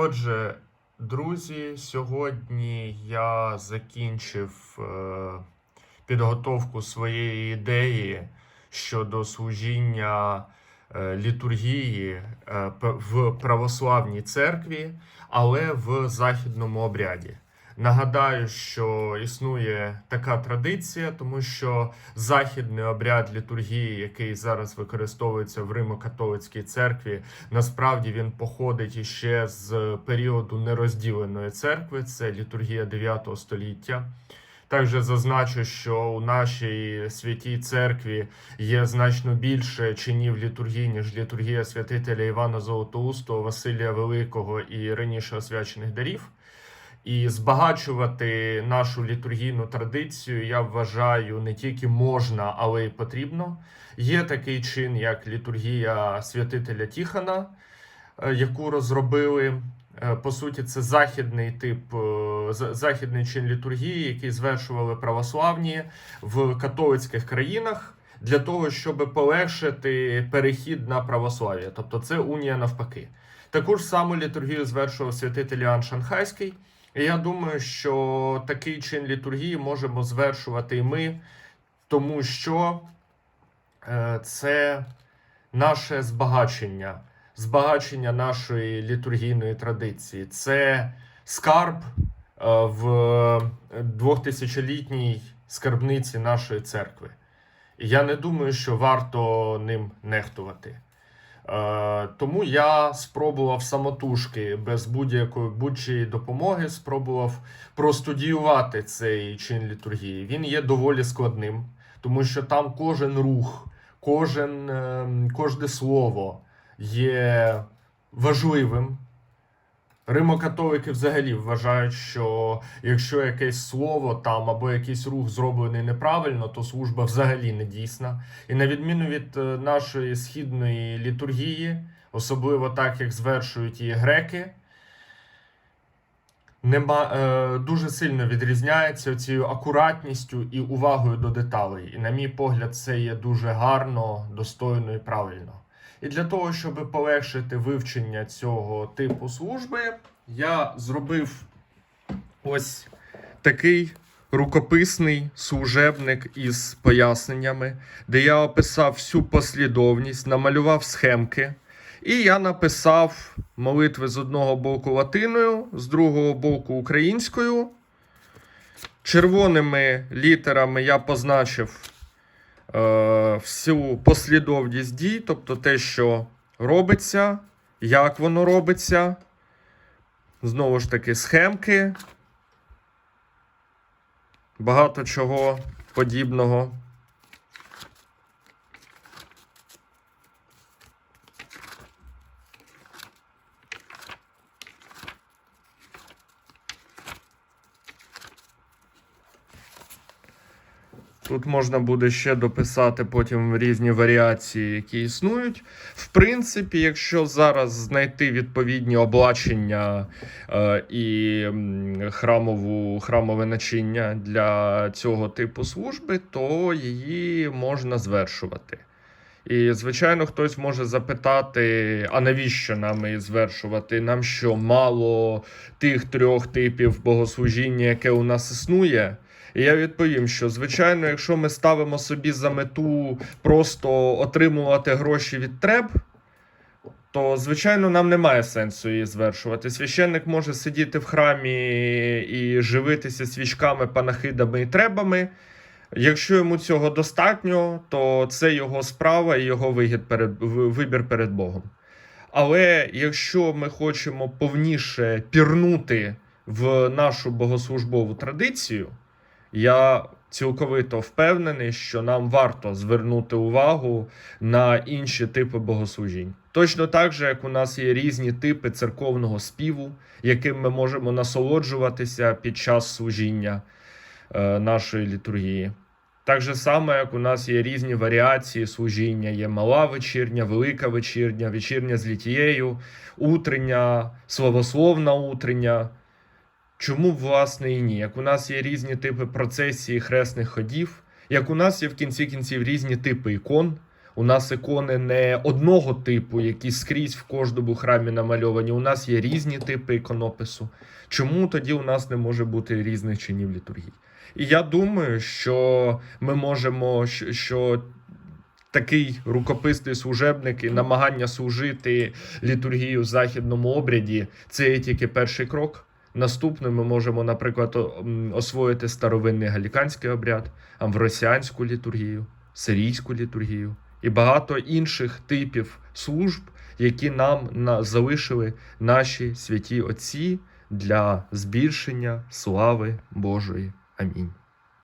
Отже, друзі, сьогодні я закінчив е, підготовку своєї ідеї щодо служіння е, літургії е, в православній церкві, але в західному обряді. Нагадаю, що існує така традиція, тому що західний обряд літургії, який зараз використовується в Римо-католицькій церкві, насправді він походить іще з періоду нерозділеної церкви, це літургія 9 століття. Також зазначу, що у нашій святій церкві є значно більше чинів літургії, ніж літургія святителя Івана Золотоустого, Василія Великого і раніше освячених дарів. І збагачувати нашу літургійну традицію я вважаю не тільки можна, але й потрібно. Є такий чин, як літургія святителя Тіхана, е, яку розробили. Е, По суті, це західний тип, е, західний чин літургії, який звершували православні в католицьких країнах для того, щоб полегшити перехід на православ'я. Тобто це унія навпаки. Таку ж саму літургію звершував святитель Іоанн Шанхайський. І я думаю, що такий чин літургії можемо звершувати і ми, тому що е, це наше збагачення, збагачення нашої літургійної традиції. Це скарб е, в 2000-літній скарбниці нашої церкви. І я не думаю, що варто ним нехтувати. Е, Тому я спробував самотужки без будь-якої будь-чої допомоги, спробував простудіювати цей чин літургії. Він є доволі складним, тому що там кожен рух, кожен, ем, кожне слово є важливим. Римокатолики взагалі вважають, що якщо якесь слово там або якийсь рух зроблений неправильно, то служба взагалі не дійсна. І на відміну від е, нашої східної літургії, особливо так, як звершують її греки, нема, е, дуже сильно відрізняється цією акуратністю і увагою до деталей. І, на мій погляд, це є дуже гарно, достойно і правильно. І для того, щоб полегшити вивчення цього типу служби, я зробив ось такий рукописний служебник із поясненнями, де я описав всю послідовність, намалював схемки. І я написав молитви з одного боку латиною, з другого боку українською. Червоними літерами я позначив всю послідовність дій, тобто те, що робиться, як воно робиться. Знову ж таки, схемки. Багато чого подібного. Тут можна буде ще дописати потім різні варіації, які існують. В принципі, якщо зараз знайти відповідні облачення е, і храмову, храмове начиння для цього типу служби, то її можна звершувати. І, звичайно, хтось може запитати, а навіщо нам її звершувати? Нам що мало тих трьох типів богослужіння, яке у нас існує? Я відповім, що звичайно, якщо ми ставимо собі за мету просто отримувати гроші від треб, то звичайно нам немає сенсу її звершувати. Священник може сидіти в храмі і живитися свічками, панахидами і требами. Якщо йому цього достатньо, то це його справа і його вигід перед вибір перед Богом. Але якщо ми хочемо повніше пірнути в нашу богослужбову традицію, я цілковито впевнений, що нам варто звернути увагу на інші типи богослужінь. Точно так же, як у нас є різні типи церковного співу, яким ми можемо насолоджуватися під час служіння е, нашої літургії. Так же само, як у нас є різні варіації служіння: є мала вечірня, велика вечірня, вечірня з літією, утрення, славословна утрення. Чому, власне, і ні? Як у нас є різні типи процесії хресних ходів, як у нас є в кінці кінців різні типи ікон, У нас ікони не одного типу, які скрізь в кожному храмі намальовані. У нас є різні типи іконопису. Чому тоді у нас не може бути різних чинів літургії? І я думаю, що ми можемо, що- що такий рукописний служебник і намагання служити літургію в західному обряді це є тільки перший крок. Наступним ми можемо, наприклад, освоїти старовинний галіканський обряд, амвросіанську літургію, сирійську літургію і багато інших типів служб, які нам на, залишили наші святі отці для збільшення слави Божої. Амінь.